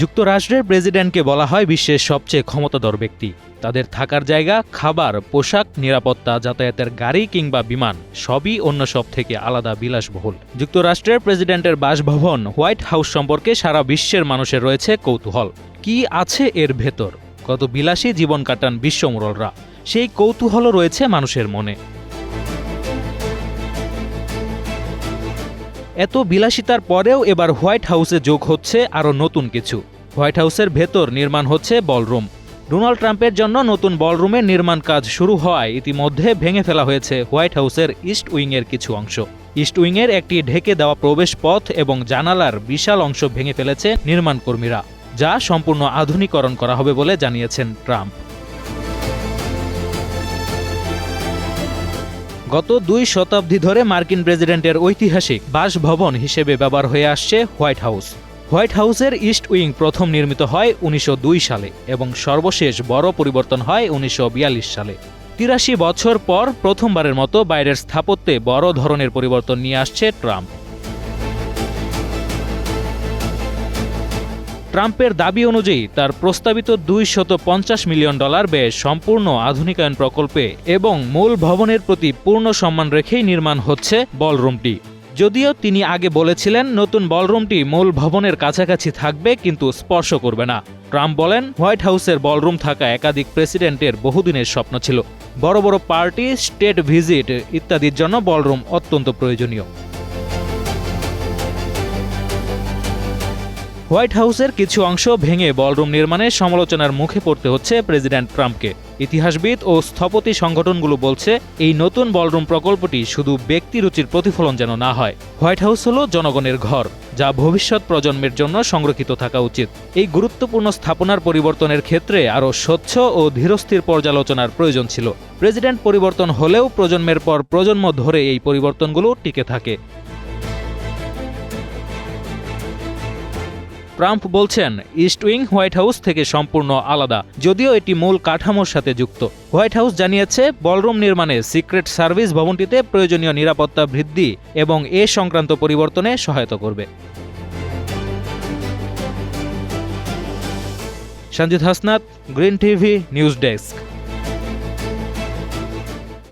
যুক্তরাষ্ট্রের প্রেসিডেন্টকে বলা হয় বিশ্বের সবচেয়ে ক্ষমতাধর ব্যক্তি। তাদের থাকার জায়গা, খাবার, পোশাক, নিরাপত্তা, যাতায়াতের গাড়ি কিংবা বিমান, সবই অন্য সব থেকে আলাদা বিলাসবহুল। যুক্তরাষ্ট্রের প্রেসিডেন্টের বাসভবন হোয়াইট হাউস সম্পর্কে সারা বিশ্বের মানুষের রয়েছে কৌতূহল। কি আছে এর ভেতর? কত বিলাসী জীবন কাটান বিশ্বমোড়লরা সেই কৌতূহলও রয়েছে মানুষের মনে। এত বিলাসিতার পরেও এবার হোয়াইট হাউসে যোগ হচ্ছে আরও নতুন কিছু। হোয়াইট হাউসের ভেতর নির্মাণ হচ্ছে বলরুম। ডোনাল্ড ট্রাম্পের জন্য নতুন বলরুমের নির্মাণ কাজ শুরু হওয়ায় ইতিমধ্যে ভেঙে ফেলা হয়েছে হোয়াইট হাউসের ইস্ট উইংয়ের কিছু অংশ। ইস্ট উইংয়ের একটি ঢেকে দেওয়া প্রবেশ পথ এবং জানালার বিশাল অংশ ভেঙে ফেলেছে নির্মাণকর্মীরা, যা সম্পূর্ণ আধুনিকরণ করা হবে বলে জানিয়েছেন ট্রাম্প। গত দুই শতাব্দী ধরে মার্কিন প্রেসিডেন্টের ঐতিহাসিক বাসভবন হিসেবে ব্যবহার হয়ে আসছে হোয়াইট হাউস। হোয়াইট হাউসের ইস্ট উইং প্রথম নির্মিত হয় উনিশশো দুই সালে এবং সর্বশেষ বড় পরিবর্তন হয় উনিশশো বিয়াল্লিশ সালে। তিরাশি বছর পর প্রথমবারের মতো বাইরের স্থাপত্যে বড় ধরনের পরিবর্তন নিয়ে আসছে ট্রাম্প। ট্রাম্পের দাবি অনুযায়ী তার প্রস্তাবিত দুই শত পঞ্চাশ মিলিয়ন ডলার ব্যয় সম্পূর্ণ আধুনিকায়ন প্রকল্পে এবং মূল ভবনের প্রতি পূর্ণ সম্মান রেখেই নির্মাণ হচ্ছে বলরুমটি। যদিও তিনি আগে বলেছিলেন, নতুন বলরুমটি মূল ভবনের কাছাকাছি থাকবে কিন্তু স্পর্শ করবে না। ট্রাম্প বলেন, হোয়াইট হাউসের বলরুম থাকা একাধিক প্রেসিডেন্টের বহুদিনের স্বপ্ন ছিল। বড় বড় পার্টি, স্টেট ভিজিট ইত্যাদির জন্য বলরুম অত্যন্ত প্রয়োজনীয়। হোয়াইট হাউসের কিছু অংশ ভেঙে বলরুম নির্মাণে সমালোচনার মুখে পড়তে হচ্ছে প্রেসিডেন্ট ট্রাম্পকে। ইতিহাসবিদ ও স্থপতি সংগঠনগুলো বলছে, এই নতুন বলরুম প্রকল্পটি শুধু ব্যক্তিরুচির প্রতিফলন যেন না হয়। হোয়াইট হাউস হলো জনগণের ঘর, যা ভবিষ্যৎ প্রজন্মের জন্য সংরক্ষিত থাকা উচিত। এই গুরুত্বপূর্ণ স্থাপনার পরিবর্তনের ক্ষেত্রে আরও স্বচ্ছ ও ধীরস্থির পর্যালোচনার প্রয়োজন ছিল। প্রেসিডেন্ট পরিবর্তন হলেও প্রজন্মের পর প্রজন্ম ধরে এই পরিবর্তনগুলো টিকে থাকে। ট্রাম্প বলছেন, ইস্ট উইং হোয়াইট হাউস থেকে সম্পূর্ণ আলাদা। যদিও এটি মূল কাঠামোর সাথে যুক্ত। হোয়াইট হাউস জানিয়েছে, বলরুম নির্মাণে সিক্রেট সার্ভিস ভবনটিতে প্রয়োজনীয় নিরাপত্তা বৃদ্ধি এবং এ সংক্রান্ত পরিবর্তনে সহায়তা করবে। Sanjit Hasnat, Green TV, news desk.